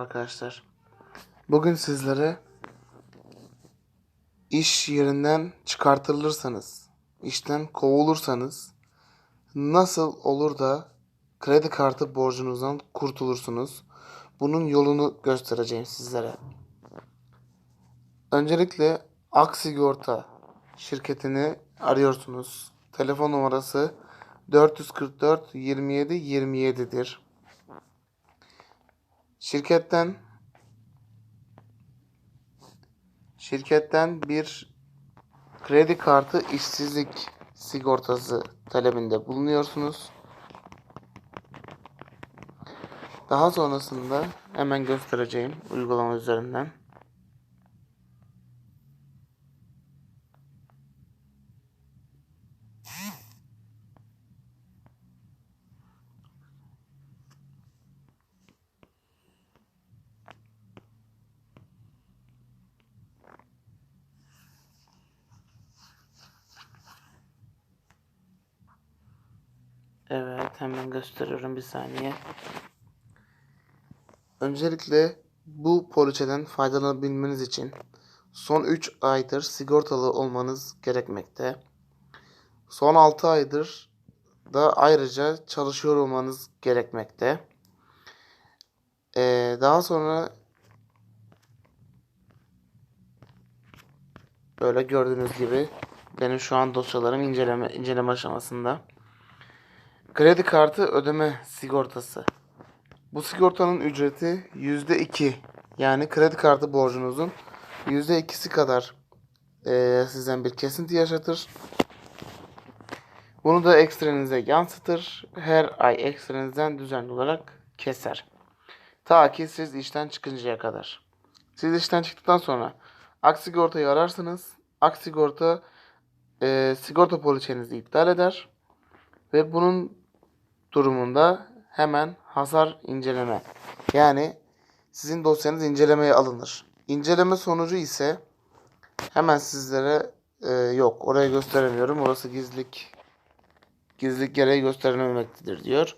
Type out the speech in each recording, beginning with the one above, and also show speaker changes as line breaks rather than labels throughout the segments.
Arkadaşlar, bugün sizlere iş yerinden çıkartılırsanız, işten kovulursanız nasıl olur da kredi kartı borcunuzdan kurtulursunuz? Bunun yolunu göstereceğim sizlere. Öncelikle Ak Sigorta şirketini arıyorsunuz. Telefon numarası 444 27 27'dir. Şirketten şirketten bir kredi kartı işsizlik sigortası talebinde bulunuyorsunuz. Daha sonrasında hemen göstereceğim uygulama üzerinden. Evet, hemen gösteriyorum bir saniye. Öncelikle bu poliçeden faydalanabilmeniz için son 3 aydır sigortalı olmanız gerekmekte. Son 6 aydır da ayrıca çalışıyor olmanız gerekmekte. Ee, daha sonra böyle gördüğünüz gibi benim şu an dosyalarım inceleme inceleme aşamasında. Kredi kartı ödeme sigortası. Bu sigortanın ücreti %2. Yani kredi kartı borcunuzun %2'si kadar eee, sizden bir kesinti yaşatır. Bunu da ekstrenize yansıtır. Her ay ekstrenizden düzenli olarak keser. Ta ki siz işten çıkıncaya kadar. Siz işten çıktıktan sonra Ak Sigorta'yı ararsınız. Ak Sigorta eee, sigorta poliçenizi iptal eder. Ve bunun durumunda hemen hasar inceleme. Yani sizin dosyanız incelemeye alınır. İnceleme sonucu ise hemen sizlere e, yok oraya gösteremiyorum. Orası gizlilik gizlilik gereği gösterilmemektedir diyor.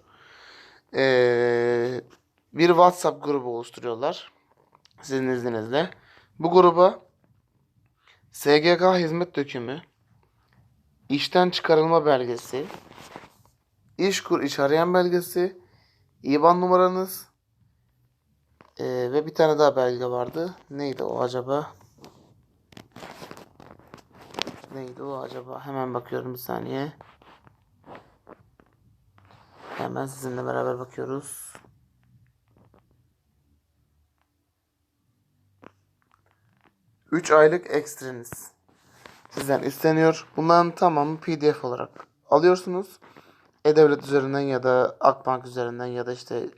E, bir WhatsApp grubu oluşturuyorlar. Sizin izninizle. Bu gruba SGK hizmet dökümü, işten çıkarılma belgesi, İşkur iş arayan belgesi, IBAN numaranız ee, ve bir tane daha belge vardı. Neydi o acaba? Neydi o acaba? Hemen bakıyorum bir saniye. Hemen sizinle beraber bakıyoruz. Üç aylık ekstreniz sizden isteniyor. Bunların tamamı PDF olarak alıyorsunuz. E-Devlet üzerinden ya da Akbank üzerinden ya da işte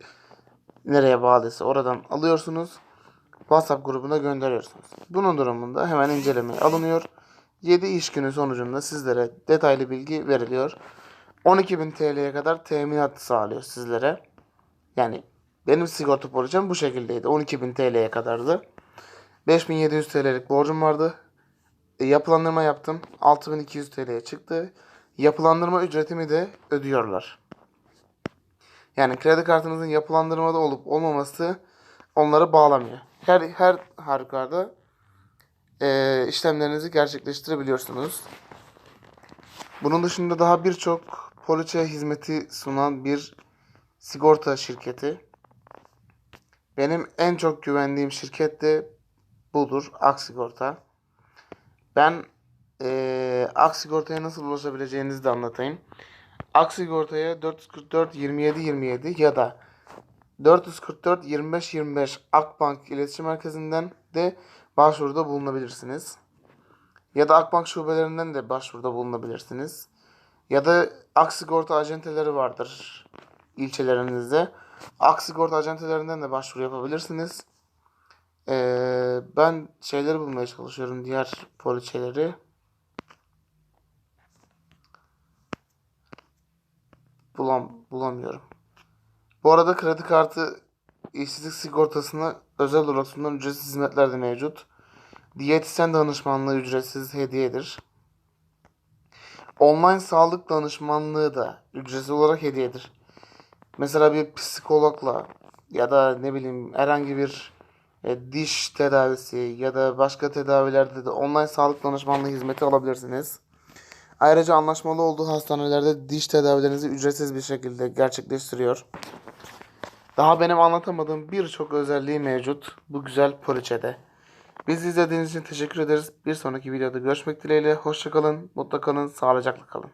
nereye bağlıysa oradan alıyorsunuz. WhatsApp grubuna gönderiyorsunuz. Bunun durumunda hemen incelemeye alınıyor. 7 iş günü sonucunda sizlere detaylı bilgi veriliyor. 12.000 TL'ye kadar teminat sağlıyor sizlere. Yani benim sigorta poliçem bu şekildeydi. 12.000 TL'ye kadardı. 5700 TL'lik borcum vardı. E, yapılandırma yaptım. 6200 TL'ye çıktı. Yapılandırma ücretimi de ödüyorlar. Yani kredi kartınızın yapılandırmada olup olmaması onları bağlamıyor. Her her halükarda e, işlemlerinizi gerçekleştirebiliyorsunuz. Bunun dışında daha birçok poliçe hizmeti sunan bir sigorta şirketi. Benim en çok güvendiğim şirket de budur. Aksigorta. Ben eee Aksigorta'ya nasıl ulaşabileceğinizi de anlatayım. Aksigorta'ya 444 27 27 ya da 444 25 25 Akbank İletişim Merkezi'nden de başvuruda bulunabilirsiniz. Ya da Akbank şubelerinden de başvuruda bulunabilirsiniz. Ya da Aksigorta acenteleri vardır ilçelerinizde. Aksigorta acentelerinden de başvuru yapabilirsiniz. Ee, ben şeyleri bulmaya çalışıyorum. Diğer poliçeleri. Bulam, bulamıyorum. Bu arada kredi kartı işsizlik sigortasına özel olarak sunulan ücretsiz hizmetler de mevcut. Diyetisyen danışmanlığı ücretsiz hediyedir. Online sağlık danışmanlığı da ücretsiz olarak hediyedir. Mesela bir psikologla ya da ne bileyim herhangi bir e, diş tedavisi ya da başka tedavilerde de online sağlık danışmanlığı hizmeti alabilirsiniz. Ayrıca anlaşmalı olduğu hastanelerde diş tedavilerinizi ücretsiz bir şekilde gerçekleştiriyor. Daha benim anlatamadığım birçok özelliği mevcut bu güzel poliçede. Bizi izlediğiniz için teşekkür ederiz. Bir sonraki videoda görüşmek dileğiyle. Hoşçakalın, mutlu kalın, sağlıcakla kalın.